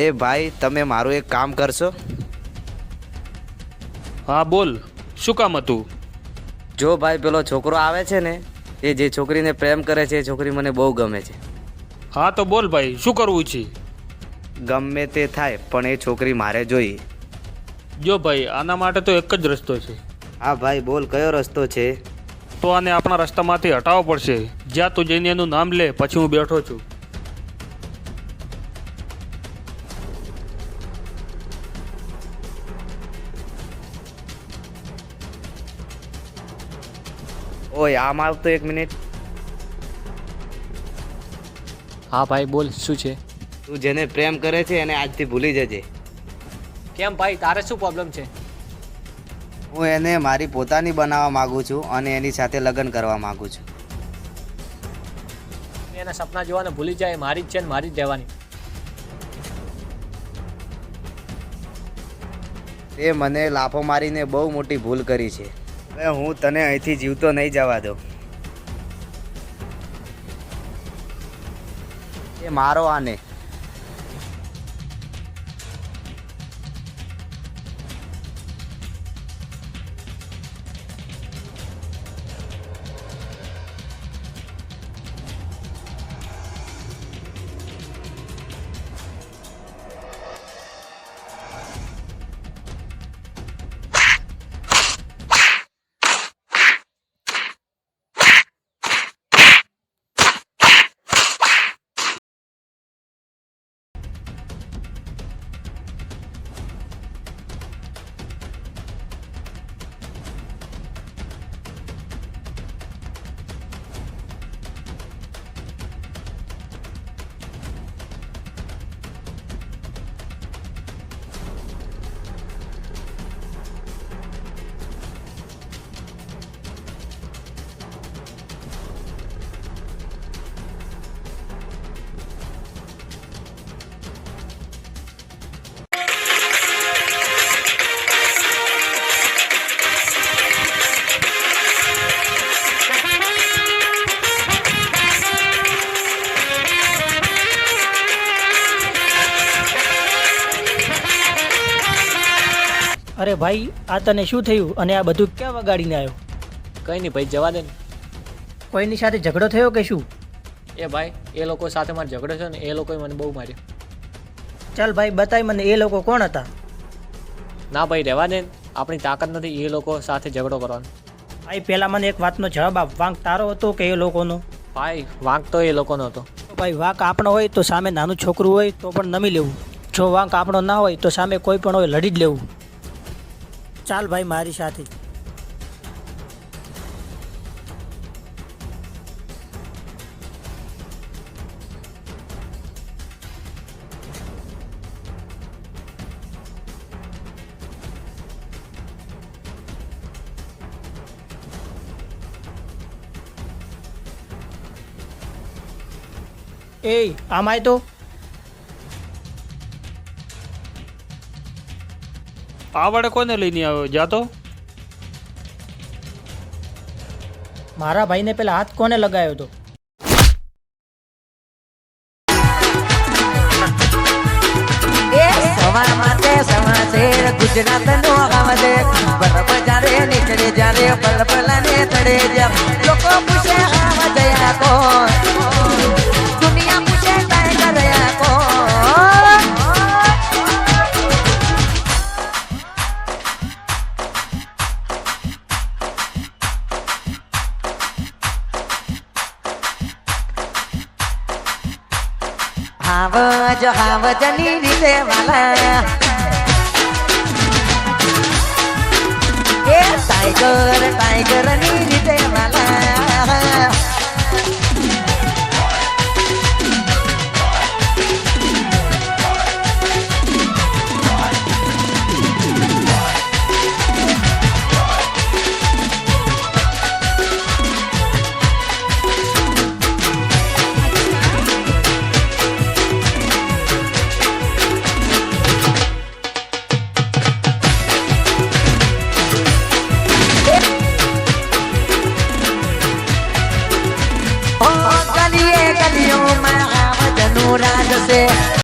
એ ભાઈ તમે મારું એક કામ કરશો? હા બોલ. શું કામ હતું? જો ભાઈ પેલો છોકરો આવે છે ને એ જે છોકરીને પ્રેમ કરે છે એ છોકરી મને બહુ ગમે છે. હા તો બોલ ભાઈ શું કરવું છે? ગમે તે થાય પણ એ છોકરી મારે જોઈએ. જો ભાઈ આના માટે તો એક જ રસ્તો છે. હા ભાઈ બોલ કયો રસ્તો છે? તો આને આપણા રસ્તામાંથી હટાવવો પડશે. જ્યાં તું જઈને એનું નામ લે પછી હું બેઠો છું. ઓય આમ આવતો એક મિનિટ. હા ભાઈ બોલ શું છે? તું જેને પ્રેમ કરે છે એને આજથી ભૂલી જજે. કેમ ભાઈ તારે શું પ્રોબ્લેમ છે? હું એને મારી પોતાની બનાવવા માંગુ છું અને એની સાથે લગ્ન કરવા માંગુ છું. એના સપના જોવાને ભૂલી જાય એ મારી જ છે ને મારી જ રહેવાની. તે મને લાફો મારીને બહુ મોટી ભૂલ કરી છે. હવે હું તને અહીંથી જીવતો નહીં જવા દઉં. એ મારો આને. અરે ભાઈ આ તને શું થયું? અને આ બધું ક્યાં વગાડીને આવ્યો? કંઈ નહીં ભાઈ જવા દે ને. કોઈની સાથે ઝઘડો થયો કે શું? એ ભાઈ એ લોકો સાથે મારે ઝઘડો થયો ને એ લોકોએ મને બહુ માર્યો. ચાલ ભાઈ બતાય મને એ લોકો કોણ હતા? ના ભાઈ રહેવા દે આપણી તાકાત નથી એ લોકો સાથે ઝઘડો કરવાનો. ભાઈ પહેલાં મને એક વાતનો જવાબ આપ. વાંક તારો હતો કે એ લોકોનો? ભાઈ વાંક તો એ લોકોનો હતો. ભાઈ વાંક આપણો હોય તો સામે નાનું છોકરું હોય તો પણ નમી લેવું. જો વાંક આપણો ના હોય તો સામે કોઈ પણ હોય લડી જ લેવું. ચાલ ભાઈ મારી સાથે એ આમાય તો આ વડે કોને લઈને આવ્યો? જાતો મારા ભાઈને પેલા હાથ કોને લગાવ્યો હતો એ સવાર માટે સમાચાર બરફ જ્યારે નીકળે જ્યારે બલબલાને તળે જ્યારે લોકો પૂછે આવા જયા કોણ? હાવજ હાવજની રીતે વાલા એ ટાઈગર ટાઈગરની રીતે વાલા ઓ